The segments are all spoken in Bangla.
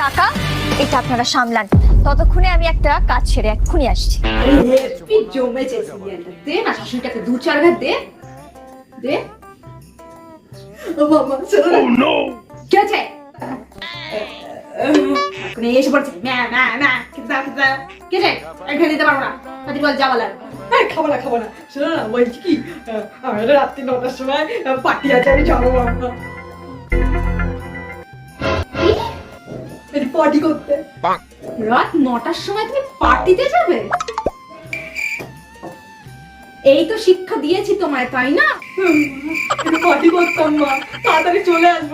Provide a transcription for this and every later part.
টাকা এটা আপনারা সামলান। ততক্ষণে আমি একটা কাজ ছেড়ে এক্ষুনি আসছি। জমেছে দে না শাশুড়িটাকে দু চার ঘাট দে। দে। ও বাবা চলো কি আছে? এখন এসে পড়ছে। ম্যা ম্যা ম্যা খেতে দাও খেতে দাও। কে আছে? এখানে দিতে পারব না। তাদের বল যা বলার। আরে খাব না খাব না। শোনো না বলছি কি আমার রাত্রি নটার সময় পার্টি আছে আমি যাব পার্টি করতে। রাত নটার সময় তুমি পার্টিতে যাবে? এই তো শিক্ষা দিয়েছি তোমায় তাই না? পার্টি করতাম মা তাড়াতাড়ি চলে আসব।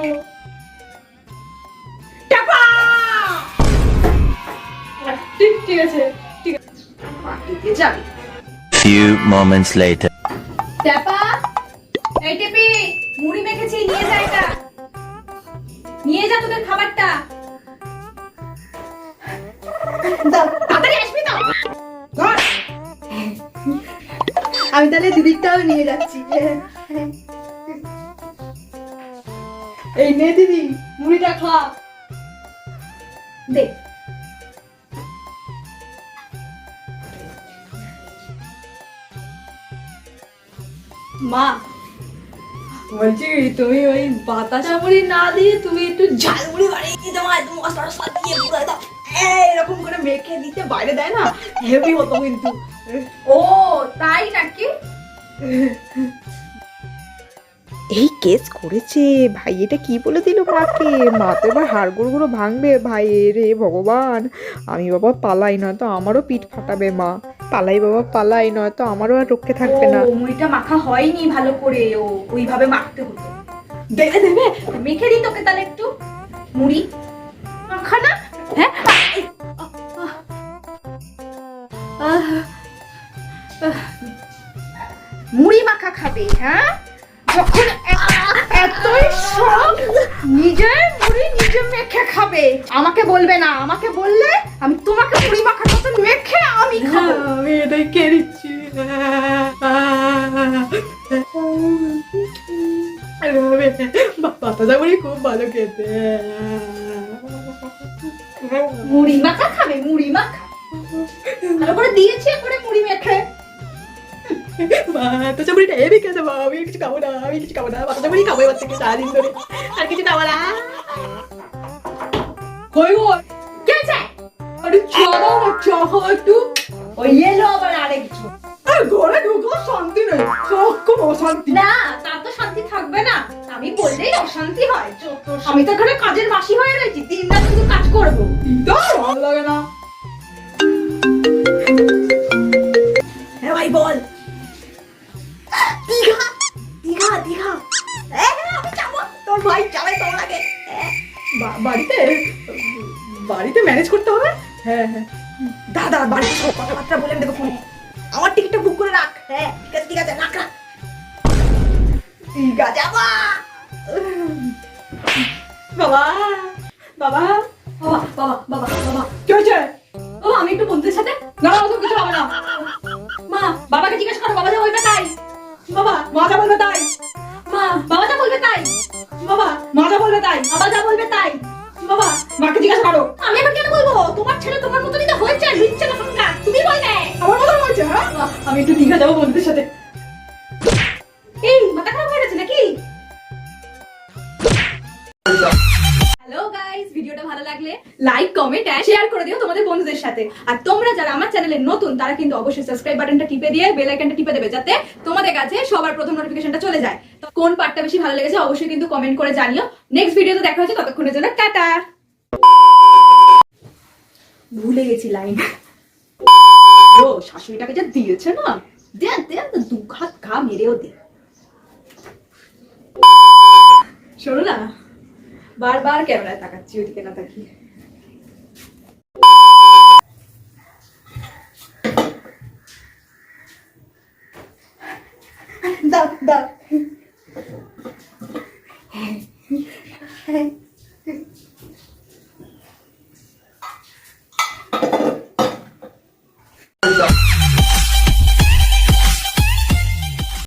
ঠিক ঠিক আছে ঠিক আছে। পার্টিতে যাবে? Few moments later. ট্যাপা এই টেপি মুড়ি মেখেছি নিয়ে যা এটা। নিয়ে যা তোদের খাবারটা। তাড়াতাড়ি আসবি তো। আমি তাহলে দিদিরটাও নিয়ে যাচ্ছি। এই নে দিদি মুড়িটা খা। দে। মা, বলছি তুমি ওই বাতাসা মুড়ি না দিয়ে তুমি একটু টশলা দিয়ে করে মেখে দিতে বাইরে দেয় না, হেভি হতো কিন্তু। ও, তাই নাকি? এই কেস করেছে, ভাই, এটা কি বলে দিল মাকে? মা তো এবার হাড়গুড় গুঁড়ো ভাঙবে, ভাই, রে ভগবান। আমি বাবা পালাই না নয়তো আমারও পিঠ ফাটাবে, মা। পালাই বাবা, পালাই, নয়তো আমারও আর রক্ষে থাকবে না। মুড়িটা মাখা হয়নি ভালো করে, ও, ওইভাবে মাখতে হতো। দেবে দেবে মেখে দিই তোকে তাহলে একটু। মুড়ি মাখা না? হ্যাঁ? মুড়ি মাখা খাবে হ্যাঁ? যখন এতই সব নিজের মুড়ি নিজে মেখে খাবে। আমাকে বলবে না, আমাকে বললে আমি তোমাকে মুড়ি মেখে আমি এটাই কে দিচ্ছি বাতাসা মুড়ি খুব ভালো খেতে মুড়ি মাখা খাবে মুড়ি মাখা। ভালো করে দিয়েছি করে মুড়ি মেখে। বাতাসা মুড়িটা হেভি খেতে মা আমি কিছু খাব না আমি কিছু খাব না বাতাসা মুড়ি খাব এবার থেকে সারাদিন ধরে। আর কিছু খাব না। কই গো? কে আছে? আরে চা দাও না চা খাও একটু। ওই এলো আবার আরেকজন। ঘরে ঢুকো শান্তি নেই। সবক্ষণ অশান্তি। না তার তো শান্তি থাকবে না। আমি বললেই অশান্তি হয়। আমি তো এখানে কাজের মাসি হয়ে রয়েছি। দিন রাত শুধু কাজ করব। ভালো লাগে না। হ্যাঁ ভাই বল। দীঘা দীঘা দীঘা। আমি যাব। তোর ভাই যাবে তোর আগে। বাড়িতে বাড়িতে ম্যানেজ করতে হবে? হ্যাঁ হ্যাঁ। দাদা বাড়িতে সব কথাবার্তা বলে দেবো ফোনে আমার টিকিটটা বুক করে রাখ। হ্যাঁ ঠিক আছে ঠিক আছে রাখ রাখ। দীঘা যাবা বাবা। বাবা বাবা বাবা বাবা বাবা কি হয়েছে? ও আমি একটু বন্ধুদের সাথে? না না কিছু হবে না। মা বাবাকে জিজ্ঞাসা করো বাবা যা বলবে তাই। বাবা মা যা বলবে তাই। মা বাবা যা বলবে তাই। বাবা মা যা বলবে তাই। বাবা যা বলবে তাই। বাবা মাকে জিজ্ঞাসা করো। আমি এবার কেন বলব? তোমার ছেলে তোমার মতনই তো হয়েছে আমি একটু দীঘা যাব বন্ধুদের সাথে। এই হয়ে হ্যালো ভিডিওটা ভালো লাগলে লাইক কমেন্ট এন্ড শেয়ার করে দিও তোমাদের বন্ধুদের সাথে। আর তোমরা যারা আমার চ্যানেলে নতুন, তারা কিন্তু অবশ্যই সাবস্ক্রাইব বাটনটা টিপে দিয়ে বেল আইকনটা টিপে দেবে যাতে তোমাদের কাছে সবার প্রথম নোটিফিকেশনটা চলে যায়। তো কোন পার্টটা বেশি ভালো লেগেছে অবশ্যই কিন্তু কমেন্ট করে জানিও। নেক্সট ভিডিওতে দেখা হচ্ছে, ততক্ষণের জন্য টাটা। ভুলে গেছি লাইন শাশুড়িটাকে যা দিয়েছে না, দেন দেন দু হাত ঘা মেরেও দে। শোনো না বারবার ক্যামেরায় তাকাচ্ছি ওইদিকে না তাকিয়ে। দাও দাও।